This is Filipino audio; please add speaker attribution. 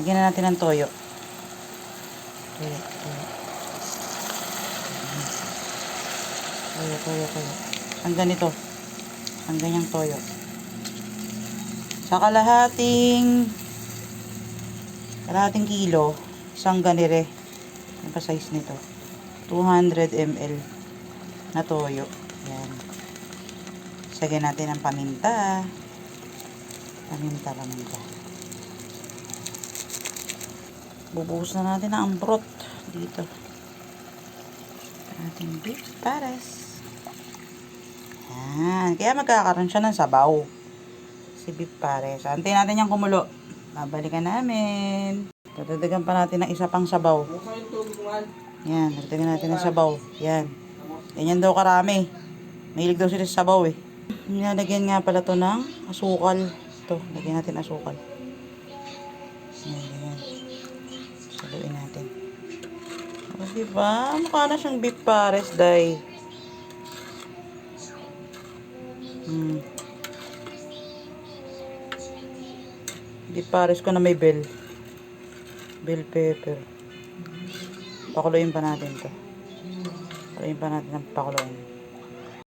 Speaker 1: Lagyan na natin ng toyo. Toyo, toyo. Toyo, toyo, toyo. Ang ganito. Ang ganyang toyo. Sa kalahating kalahating kilo, isang ganire. Pa size nito? 200 ml na toyo. Yan. Sagyan natin ng paminta. Paminta, paminta. Bubuhos na natin ang broth dito. Ating beef pares. Yan. Kaya magkakaroon siya ng sabaw. Si beef pares. Antayin natin yung kumulo. Babalikan namin. Dadagdagan pa natin ng isa pang sabaw. Yan. Dagdagan natin ng sabaw. Yan. Ganyan daw karami. Mahilig daw sila sa sabaw eh. Nilagyan nga pala to ng asukal. Ito. Lagyan natin asukal. O, diba? Mukha na siyang beef pares, day. Hmm. Beef pares ko na may bell. Bell pepper. Pakuluin pa natin to. Pakuluin pa natin ng pakuluin.